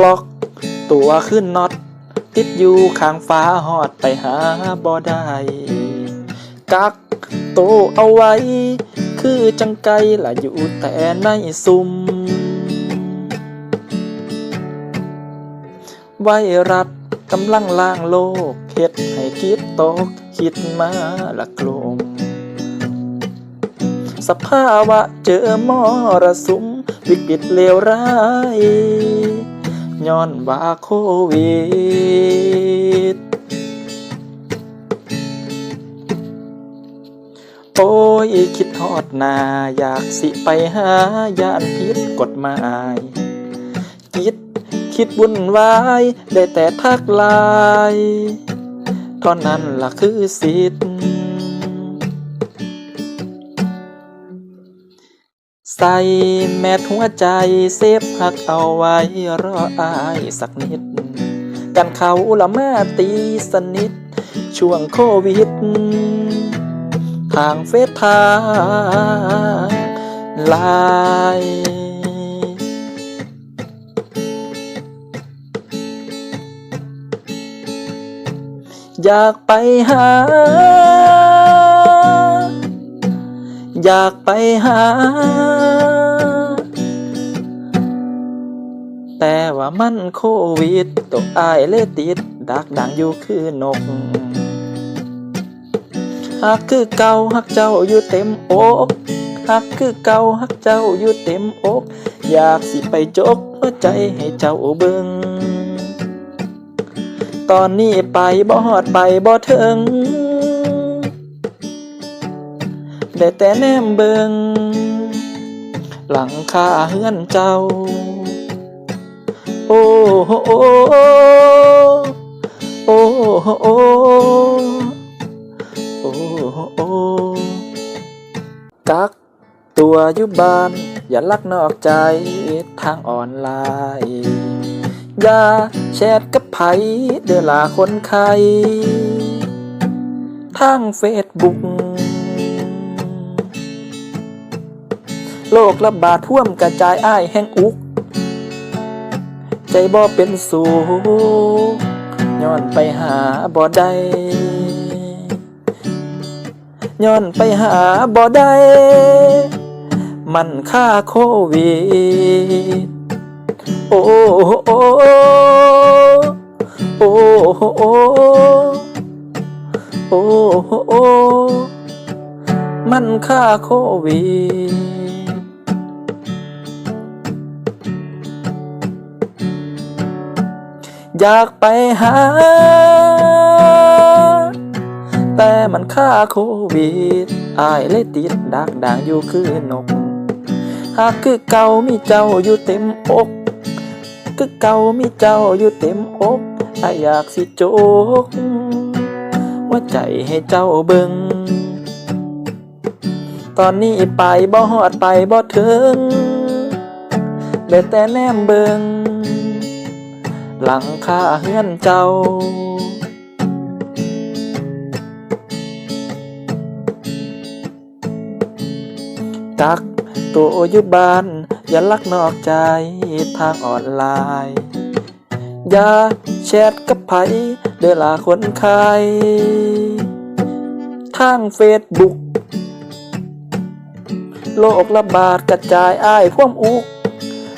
ล็อก ตัวขึ้นน็อต ติดอยู่ข้างฟ้าหอดไปหาบ่ได้กักโตเอาไว้ คือจังไกละอยู่แต่ในซุมไวรัสกำลังล่างโลกเฮ็ดให้คิดตกคิดมาละกลม สภาวะเจอมอรสุม วิกฤตเลวร้าย ย้อนว่าโควิด โอ้ย คิดทอดนาอยากสิไปหายานพิษกฎหมายคิดคิดวุ่นวาย ได้แต่ทักไลายเท่านั้นล่ะคือสิทธิ์ ใส่แมทหัวใจเซฟหักเอาไว้รออายสักนิด กันเขาละมาตีสนิท ช่วงโควิด ทางเฟซทางไลน์อยากไปหา อยากไปหา แต่ว่ามันโควิดตกอายเลยติด ดักดังอยู่คือนกหักคือเก่าหักเจ้าอยู่เต็มอกหักคือเก่าหักเจ้าอยู่เต็มอก อยากสิไปจกหัวใจให้เจ้าเบิงตอนนี้ไปบ่ฮอดไปบ่ถึงได้แต่แนมเบิงหลังคาเฮือนเจ้า โอ้โอโอ้โอ้โอโอ้โอ้กักตัวอยู่บ้าน อย่าลักนอกใจทางออนไลน์อย่าแชทกับไผเดือลาคนไข้ทางเฟซบุ๊กโลกระบาดท่วมกระจายอ้ายแห่งอุก ใจบ่เป็นสูย้อนไปหาบ่ได้ย้อนไปหาบ่ได้ มันค่าโควิด โอ้โอ้โอ้โอ้โอ้โอ้มันค่าโควิด อยากไปหา แต่มันค่าโควิดอายเลยติดดักด่างอยู่คือนก หากคือเก่ามีเจ้าอยู่เต็มอก คือเก่ามีเจ้าอยู่เต็มอกอายอยากสิโจกว่าใจให้เจ้าเบิงตอนนี้ไปบ่ฮอดไปบ่ถึงได้แต่แนมเบิง หลังคาเฮือนเจ้า กักตัวอยู่บ้าน อย่าลักนอกใจทางออนไลน์อย่าแชทกับไผเดอลาคนไข้ทางเฟซบุ๊กโลกระบาดกระจายอ้ายพ่วมอุก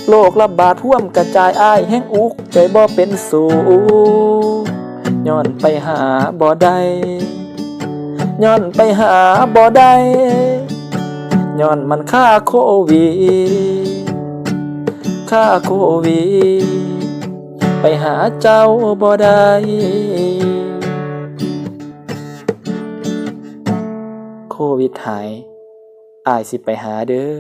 โลกระบาดท่วมกระจายอ้ายแห้งอุก ใจบ่เป็นสูย้อนไปหาบ่ได้ย้อนไปหาบ่ได้ย้อนมันค่าโควิดค่าโควิดไปหาเจ้าบ่ได้โควิดหายอายสิไปหาเด้อ